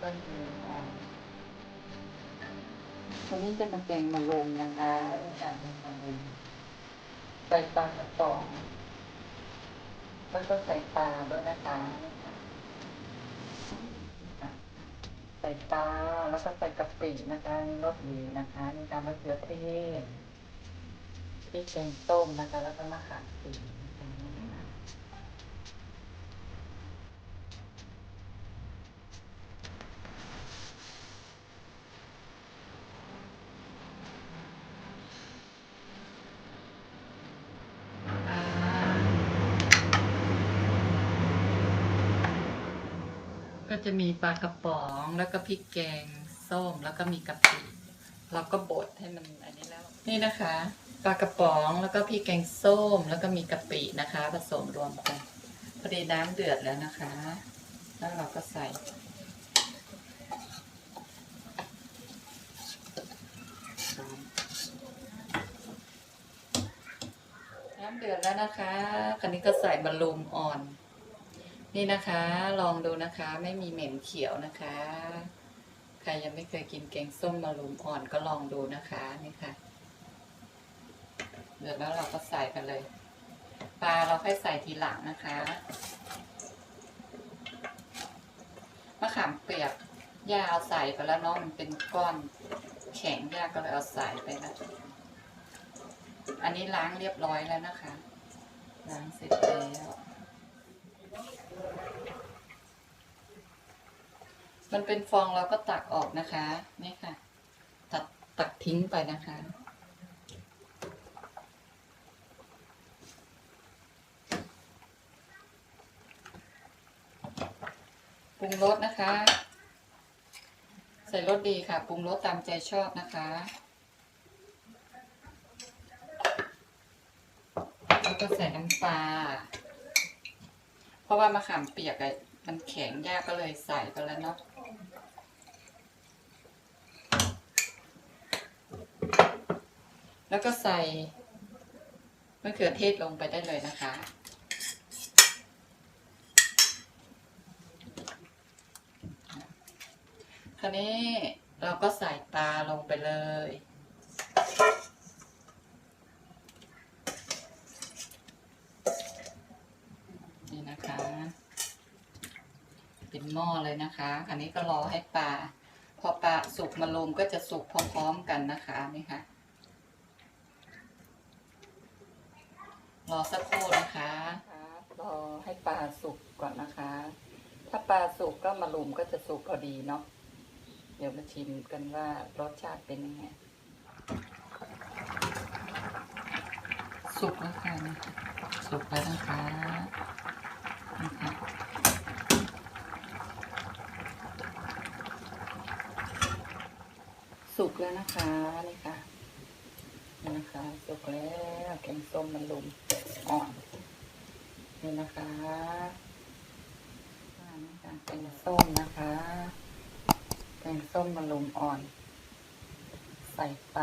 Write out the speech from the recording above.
มต้นยูอ่อนวันนี้จะมาแกงมะรุมนะคะจากมะรุมใส่ปลากระป๋องแล้วก็ใส่ปลาด้วยนะคะใส่ปลาแล้วก็ใส่กะปินะคะรสดีนะคะนี่ตามมะเขือเทศพริกแกงต้มนะคะ แล้วก็มะขาม ก็จะมีปลากระป๋องแล้วก็พริกแกงส้มแล้วก็มีกะปิเราก็บดให้มันอันนี้แล้ว นี่นะคะปลากระป๋องแล้วก็พริกแกงส้มแล้วก็มีกะปินะคะ ผสมรวมกันพอดีน้ำเดือดแล้วนะคะ แล้วเราก็ใส่น้ำเดือดแล้วนะคะคันนี้ก็ใส่บะลุมอ่อน นี่นะคะลองดูนะคะไม่มีเหม็นเขียวนะคะ ใครยังไม่เคยกินแกงส้มมะรุมอ่อนก็ลองดูนะคะนี่ค่ะเดือดแล้วเราก็ใส่กันเลย ปลาเราค่อยใส่ทีหลังนะคะมะขามเปียกย่าเอาใส่ไปแล้วเนาะมันเป็นก้อนแข็งย่าก็เลยเอาใส่ไปนะอันนี้ล้างเรียบร้อยแล้วนะคะ ล้างเสร็จแล้ว มันเป็นฟองเราก็ตักออกนะคะ นี่ค่ะ ตักตักทิ้งไปนะคะ ปรุงรสนะคะ ใส่รสดีค่ะ ปรุงรสตามใจชอบนะคะแล้วก็ใส่น้ำปลา เพราะว่ามะขามเปียกอะมันแข็งยากก็เลยใส่ไปแล้วเนาะ แล้วก็ใส่มะเขือเทศลงไปได้เลยนะคะ คราวนี้เราก็ใส่ปลาลงไปเลย นี่นะคะ เป็นหม้อเลยนะคะ คราวนี้ก็รอให้ปลา พอปลาสุกมาลมก็จะสุกพร้อมๆกันนะคะนี่ค่ะ รอสักครู่นะคะรอให้ปลาสุกก่อนนะคะ ถ้าปลาสุกก็มาลุมก็จะสุกพอดีเนาะเดี๋ยวมาชิมกันว่ารสชาติเป็นยังไงสุกแล้วค่ะนี่ค่ะสุกแล้วนะคะนี่ค่ะสุกแล้วนะคะนี่ค่ะนี่นะคะสุกแล้วแกงส้มมันลุม อ่อนนี่นะคะนี่ค่ะแกงส้มนะคะแกงส้มมะลุมอ่อน ใส่ปลา